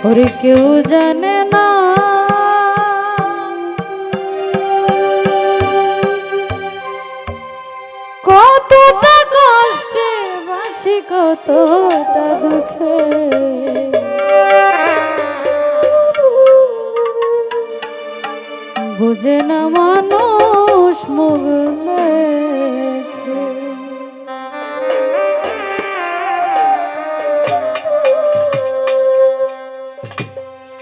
ওরে কেউ জানে না কতটা কষ্টে বাঁচি কতটা দুঃখে বুঝে না মানুষ মুগলে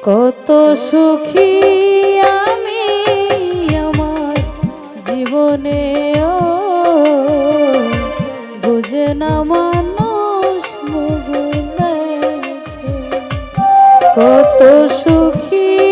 কত সুখী আমি আমার জীবনে বুঝে না মানুষ কত সুখী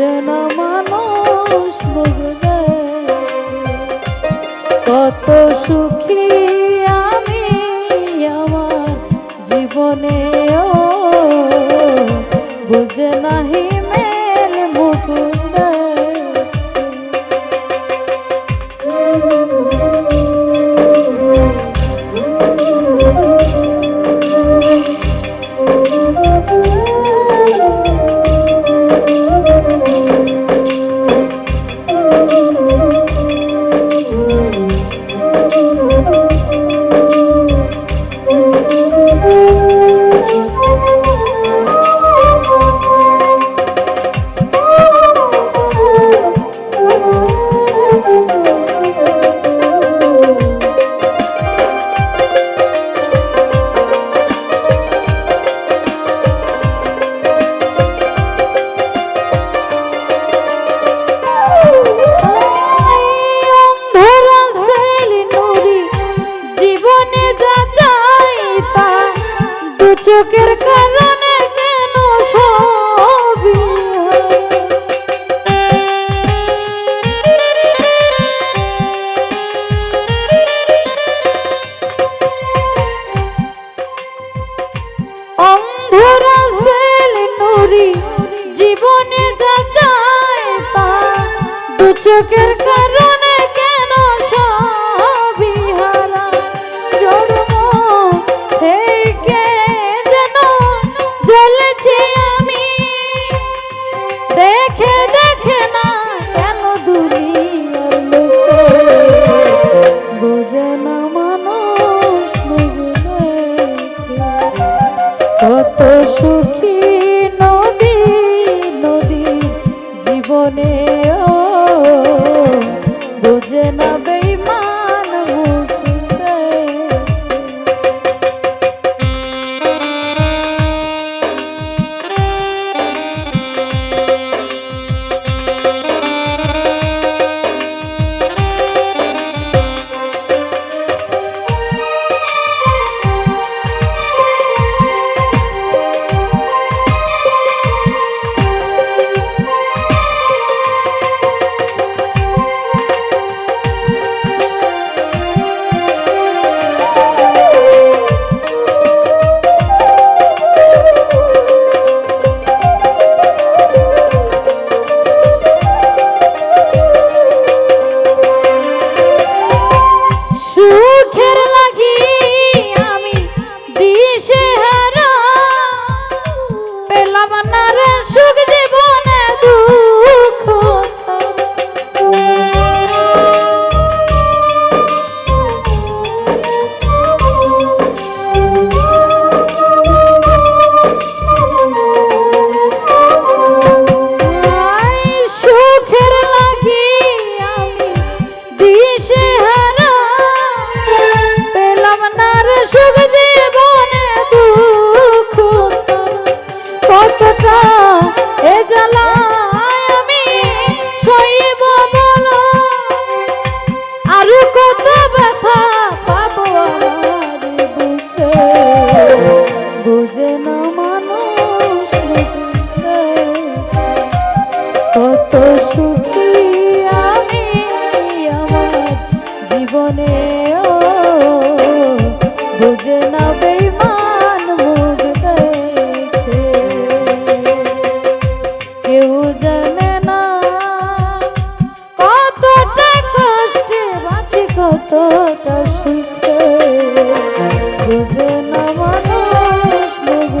না মানুষ ভুলে কত সুখী আমি আমার জীবনে ও বুঝে নাহি মেল মুকুল চোখের কারণে কেন সবই জীবনে যা চায় তা দু চোখের কত সুখী sugar. মানুষ বহু